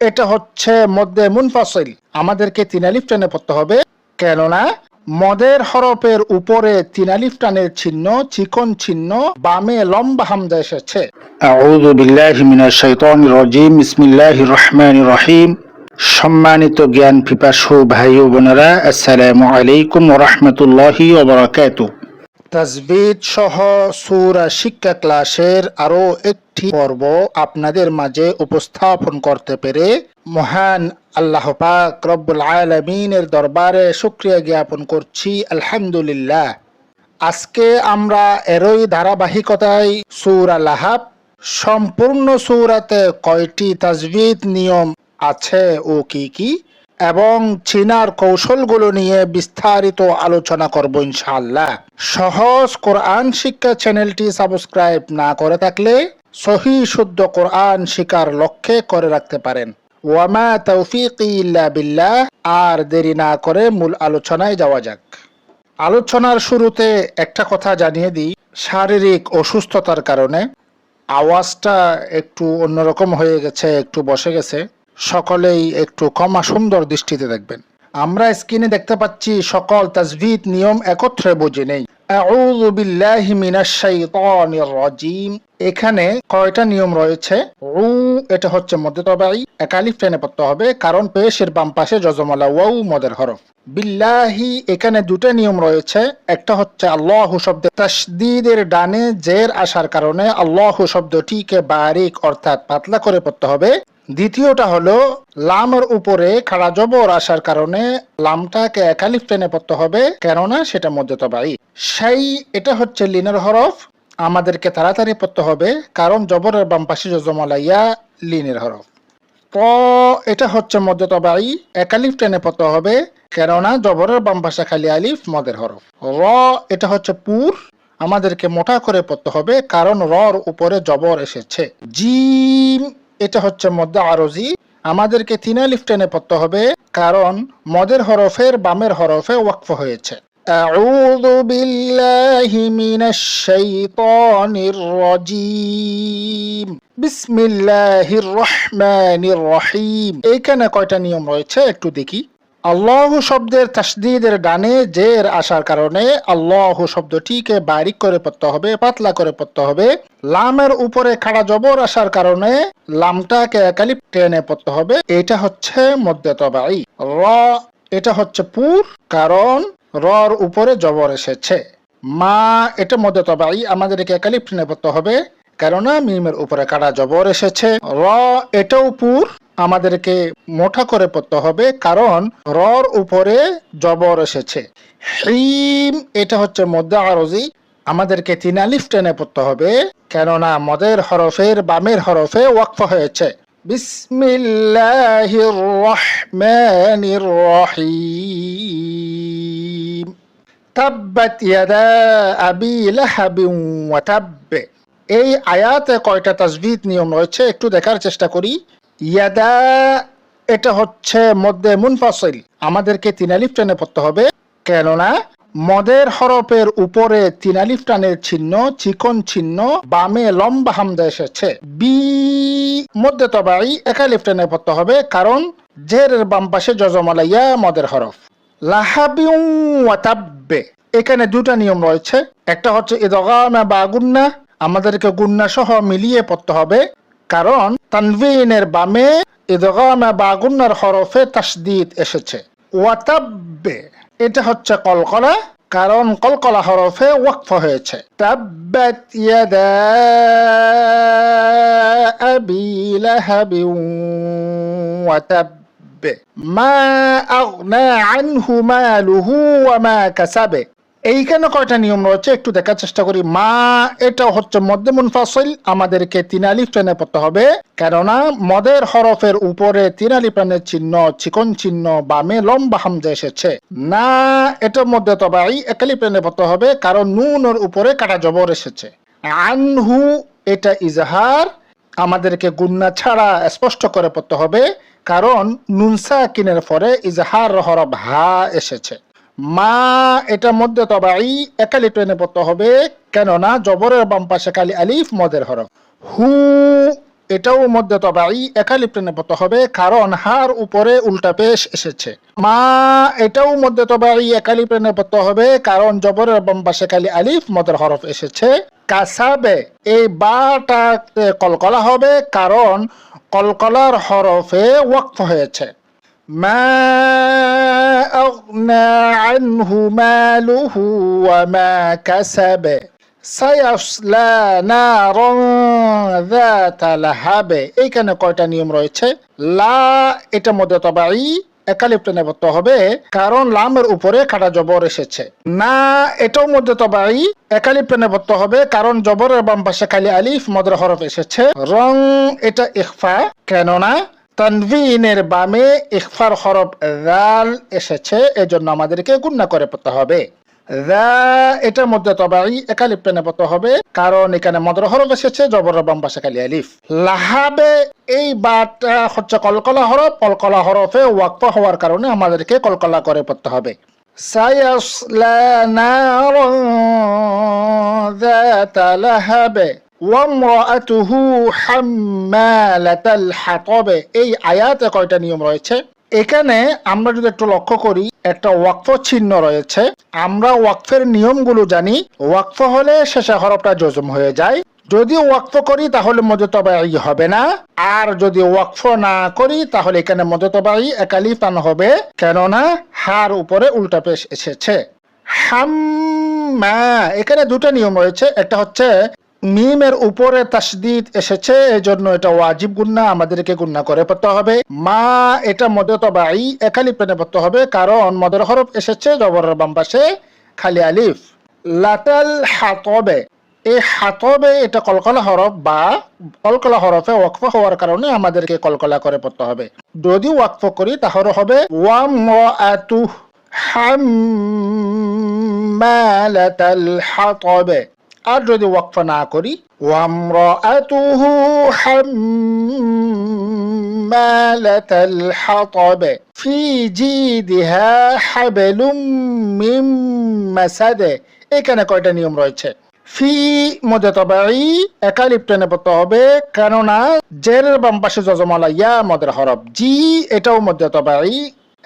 এটা হচ্ছে মধ্যে মুনফাসিল। আমাদেরকে তিনালিফ টানে পড়তে হবে। কেননা মদের হরফের উপরে তিনালিফ টানের চিহ্ন চিকন চিহ্ন বামে লম্বা হামদা এসেছে। রহিম। সম্মানিত জ্ঞান পিপাসু ভাই বোনেরা আসসালামু আলাইকুম ওয়া রাহমাতুল্লাহি তাজবিদ সহ সুরা শিক্ষা ক্লাসের আরও একটি পর্ব আপনাদের মাঝে উপস্থাপন করতে পেরে মহান আল্লাহ পাক রব্বুল আলমিনের দরবারে শুক্রিয়া জ্ঞাপন করছি, আলহামদুলিল্লাহ। আজকে আমরা এরই ধারাবাহিকতায় সূরা লাহাব, সম্পূর্ণ সুরাতে কয়টি তাজবিদ নিয়ম আছে ও কি কি? এবং চীনার কৌশলগুলো নিয়ে বিস্তারিত আলোচনা করব ইনশাআল্লাহ। সহজ কোরআন শিক্ষা চ্যানেলটি সাবস্ক্রাইব না করে থাকলে সহি শুদ্ধ কোরআন শিকার লক্ষ্যে করে রাখতে পারেন। ওয়ামা তৌফিকি ইল্লা বিল্লাহ, আর দেরি না করে মূল আলোচনায় যাওয়া যাক। আলোচনার শুরুতে একটা কথা জানিয়ে দিই, শারীরিক অসুস্থতার কারণে। আওয়াজটা একটু অন্যরকম হয়ে গেছে, একটু বসে গেছে। সকলেই একটু কমা সুন্দর দৃষ্টিতে দেখবেন। আমরা স্ক্রিনে দেখতে পাচ্ছি, সকল তাজভিদ নিয়ম একত্রে বুঝে নেই। এখানে কয়টা নিয়ম রয়েছে? এটা হচ্ছে মধ্য তবাই। একালিফ টেনে পড়তে হবে, কারণ পেশের বাম পাশে যজমালা ওয়াউ, মদের হরফ। বিল্লাহি, এখানে দুটো নিয়ম রয়েছে। একটা হচ্ছে আল্লাহ শব্দ তাসদিদের ডানে জের আসার কারণে আল্লাহ শব্দটিকে বারিক অর্থাৎ পাতলা করে পড়তে হবে। দ্বিতীয়টা হলো, লামের উপরে খাড়া জবর আসার কারণে লামটাকে একালিফ টেনে পড়তে হবে, কেননা সেটা মধ্যতবাই সেই, এটা হচ্ছে লিনের হরফ, আমাদেরকে তাড়াতাড়ি পড়তে হবে, কারণ জবরের বাম পাশে জমালাইয়া লিনের হরফ। প, এটা হচ্ছে মধ্যতবাই একালিফ টেনে পড়তে হবে, কেননা জবরের বাম পাশে খালি আলিফ, মদের হরফ। র, এটা হচ্ছে পুর, আমাদেরকে মোটা করে পড়তে হবে, কারণ রর উপরে জবর এসেছে। জিম এটা হচ্ছে মধ্য আরজি আমাদেরকে তিন আলিফ টেনে পড়তে হবে কারণ মদের হরফের বামের হরফে ওয়াকফ হয়েছে أعوذ بالله من الشيطان الرجيم بسم الله الرحمن الرحيم এইখানে কয়টা নিয়ম রয়েছে একটু দেখি আল্লাহ শব্দের তাসদিদের ডানে জের আসার কারণে আল্লাহ শব্দটিকে বারিক করে পড়তে হবে, পাতলা করে পড়তে হবে। লামের উপরে খাড়া জবর আসার কারণে লামটাকে একালি টেনে পড়তে হবে। এটা হচ্ছে মধ্যে তবাই র, এটা হচ্ছে পুর, কারণ রর উপরে জবর এসেছে। মা, এটা মধ্যে তবাই আমাদেরকে একালিপ টেনে পড়তে হবে। কেননা মিমের উপরে কাটা জবর এসেছে। র, এটাও পুর আমাদেরকে মোটা করে পড়তে হবে, কারণ রর উপরে জবর এসেছে। হিম, এটা হচ্ছে মধ্যে আরজি। আমাদেরকে তিন আলিফ টেনে পড়তে হবে, কেননা মদের হরফের বামের হরফে ওয়াকফ হয়েছে। এই আয়াতে কয়টা তাজবিদ নিয়ম রয়েছে একটু দেখার চেষ্টা করি। ইয়াদা, এটা হচ্ছে মধ্যে মুনফাসিল। আমাদেরকে তিন আলিফ টেনে পড়তে হবে। কেননা, মদের হরফের উপরে তিন আলিফ টানের চিহ্ন চিকন চিহ্ন বামে লম্বা হামদা এসেছে। বি মধ্যে তবাই একালিফ টেনে পড়তে হবে, কারণ জেরের বাম পাশে যজমালাইয়া মদের হরফ। লাহাবিউ ওয়াতাব্বে এখানে দুটা নিয়ম রয়েছে। একটা হচ্ছে ইদগামা বা গুন্না। আমাদেরকে গুন্না সহ মিলিয়ে পড়তে হবে। কারণ তানভিনের বামে ইদগামা বা গুন্নার হরফে তাসদিদ এসেছে। ওয়াতাব্বে, এটা হচ্ছে কলকলা, কারণ কলকলা হরফে ওয়াকফ হয়েছে। তাব্বাত ইয়াদা আবি লাহাবিন ওয়া তাব্বে। মা আগনা আনহু মালুহু ওয়া মা কাসাবে। এইখানে কয়টা নিয়ম রয়েছে? একটু দেখার চেষ্টা করি। মা, এটা হচ্ছে মধ্যে মুনফাসিল। আমাদেরকে তিন আলিফ টেনে পড়তে হবে। কেননা, মদের হরফের উপরে তিনালি টেনের চিহ্ন, চিকন চিহ্ন, বামে লম্বা হামজা এসেছে। না এটার মধ্যে তবাই একালি টেনে পড়তে হবে। কারণ নুনের উপরে কাটা জবর এসেছে। আনহু, এটা ইজহার। আমাদেরকে গুন্না ছাড়া স্পষ্ট করে পড়তে হবে। কারণ নুনসা কিনের পরে ইজহার হরফ হা এসেছে। মা এটা মধ্যে তবাই একালি টেনে পড়তে হবে। কেননা, জবরের বাম পাশে কালি আলিফ, মদের হরফ। হু, এটাও মধ্যে তবাই একালি টেনে পড়তে হবে, কারণ হার উপরে উল্টা পেশ এসেছে। মা, এটাও মধ্যে তবাই একালি টেনে পড়তে হবে, কারণ জবরের বাম পাশে কালি আলিফ, মদের হরফ এসেছে। কাসাবে, এই বাটা কলকলা হবে, কারণ কলকলার হরফে ওয়াক্ফ হয়েছে। ما أغنى عنه ماله وما كسب سيصلى نارا ذات لهب এইখানে কয়টা নিয়ম রয়েছে লা এটা মধ্যে তবাই একালিপ্ত নেবত্ত হবে কারণ লামের উপরে কাটা জবর এসেছে না এটাও মধ্যে তবাই একালিপ্ত নেবত্ত হবে কারণ জবরের বাম পাশে খালি আলিফ মদের হরফ এসেছে রং এটা ইখফা কেননা তানভিনের বামে ইখফার হরফ রাল এসেছে এজন্য আমাদেরকে গুণনা করে পড়তে হবে রা এটার মধ্যে তবাই একালিপ টেনে পড়তে হবে কারণ এখানে মদর হরফ এসেছে জবর বাম পাশে খালি আলিফ লাহাবে এই বাটা হচ্ছে কলকলা হরফ কলকলা হরফে ওয়াক্ফ হওয়ার কারণে আমাদেরকে কলকলা করে পড়তে হবে সায়াসলা নারা ذات لهب ওয়ামরাতুহু হাম্মালাতাল হাতবে এই আয়াতে কয়টা নিয়ম রয়েছে? এখানে আমরা যদি একটু লক্ষ্য করি, একটা ওয়াকফ চিহ্ন রয়েছে। আমরা ওয়াকফের নিয়মগুলো জানি। ওয়াকফ হলে শেষে হরফটা জজম হয়ে যায়। যদি ওয়াকফ করি, তাহলে মজতবাই হবে না। আর যদি ওয়াকফ না করি, তাহলে এখানে মজতবাই একালি পান হবে। কেননা, হার উপরে উল্টা পেশ এসেছে। হাম্মা, এখানে দুটো নিয়ম রয়েছে। একটা হচ্ছে মিমের উপরে তাসদিদ এসেছে, এজন্য এটা ওয়াজিব গুন্না, আমাদেরকে গুন্না করে পড়তে হবে। মা, এটা মদত বাই একালি প্রেনে পড়তে হবে, কারণ মদের হরফ এসেছে জবরের বাম খালি আলিফ। লাতাল হাতবে, এই হাতবে এটা কলকলা হরফ বা কলকলা হরফে ওয়াকফ হওয়ার কারণে আমাদেরকে কলকলা করে পড়তে হবে। যদি ওয়াকফ করি তাহলে হবে ওয়াম আতু হাম্মালাতাল হাতবে। আর যদি ওয়াকফ না করি ফি এখানে কয়টা নিয়ম রয়েছে? ফি মধ্যে তবাই একালিপ টেনে পড়তে হবে, কেননা জেরের বাম পাশে যজমালা ইয়া মদের হরফ, জি এটাও মধ্যে তবাই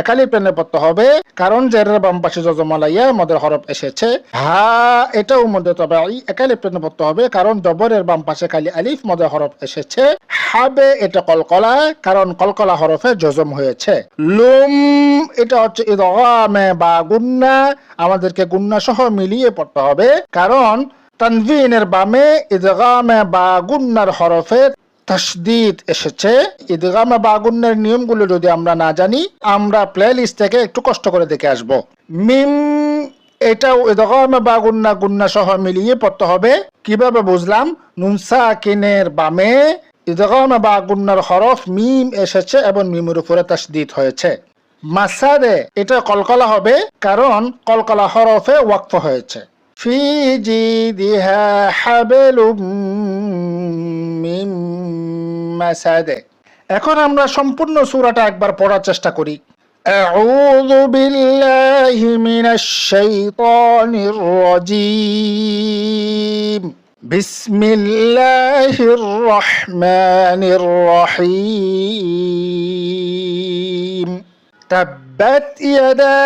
একালি প্লেনে পড়তে হবে। কারণ জেরের বাম পাশে যজমালাইয়া মদের হরফ এসেছে। হা, এটাও মধ্যে তবে একালি প্লেনে পড়তে হবে। কারণ জবরের বাম পাশে খালি আলিফ মদের হরফ এসেছে। হাবে, এটা কলকলা, কারণ কলকলা হরফে জজম হয়েছে। লুম, এটা হচ্ছে ইদগামে বা গুন্না। আমাদেরকে গুন্না সহ মিলিয়ে পড়তে হবে। কারণ তানভিনের বামে ইদগামে বা গুন্নার হরফে তসদিদ এসেছে। ঈদগামে বাগুন্নের নিয়মগুলো যদি আমরা না জানি, আমরা প্লে লিস্ট থেকে একটু কষ্ট করে দেখে আসব। মিম, এটাও ঈদগামে বাগুন্না গুন্না সহ মিলিয়ে পড়তে হবে। কীভাবে বুঝলাম? নুনসা কিনের বামে ঈদগামে বাগুন্নার হরফ মিম এসেছে এবং মিমের উপরে তসদিদ হয়েছে। মাসাদে এটা কলকলা হবে, কারণ কলকলা হরফে ওয়াকফ হয়েছে। في جيدها حبل من مسد এখন আমরা সম্পূর্ণ সূরাটা একবার পড়ার চেষ্টা করি أعوذ بالله من الشيطان الرجيم بسم الله الرحمن الرحيم تبت يدا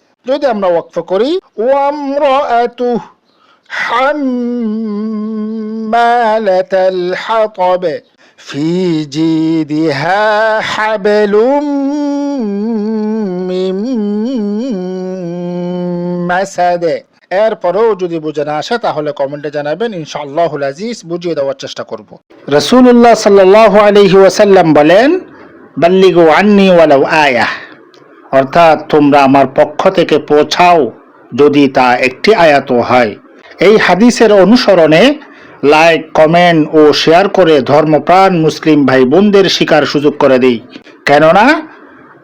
যদি আমরা ওয়াকফ করি ওয়ামরাআতু حمالة الحطب في جيدها حبل من مسد এরপরেও যদি বুঝে না আসে তাহলে কমেন্টে জানাবেন ইনশাআল্লাহ আজিজ বুঝিয়ে দেওয়ার চেষ্টা করব রসুল্লাহ সাল্লাহ আলহি ওয়াসাল্লাম বলেন বাল্লিগু আন্নি ওয়ালাউ আয়াহ অর্থাৎ তোমরা আমার পক্ষ থেকে পৌঁছাও যদি তা একটি আয়াত হয়। এই হাদিসের অনুসরণে লাইক কমেন্ট ও শেয়ার করে ধর্মপ্রাণ মুসলিম ভাই বোনদের শিকার সুযোগ করে দিই। কেননা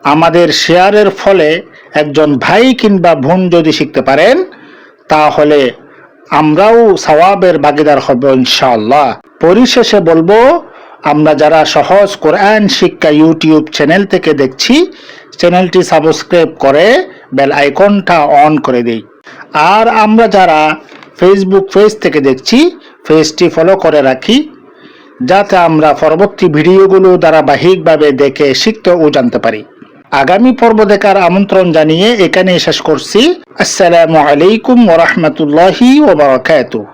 আমাদের শেয়ারের ফলে একজন ভাই কিংবা বোন যদি শিখতে পারেন, তাহলে আমরাও সওয়াবের ভাগিদার হব ইনশাআল্লাহ। পরিশেষে বলব আমরা যারা সহজ কোরআন শিক্ষা ইউটিউব চ্যানেল থেকে দেখছি, চ্যানেলটি সাবস্ক্রাইব করে বেল আইকনটা অন করে দিই। আর আমরা যারা ফেসবুক পেজ থেকে দেখছি পেজটি ফলো করে রাখি, যাতে আমরা পরবর্তী ভিডিওগুলো ধারাবাহিকভাবে দেখে শিখতে ও জানতে পারি। আগামী পর্ব দেখার আমন্ত্রণ জানিয়ে এখানে শেষ করছি। আসসালামু আলাইকুম ওরহমতুল্লাহি ওবরাকাতুহ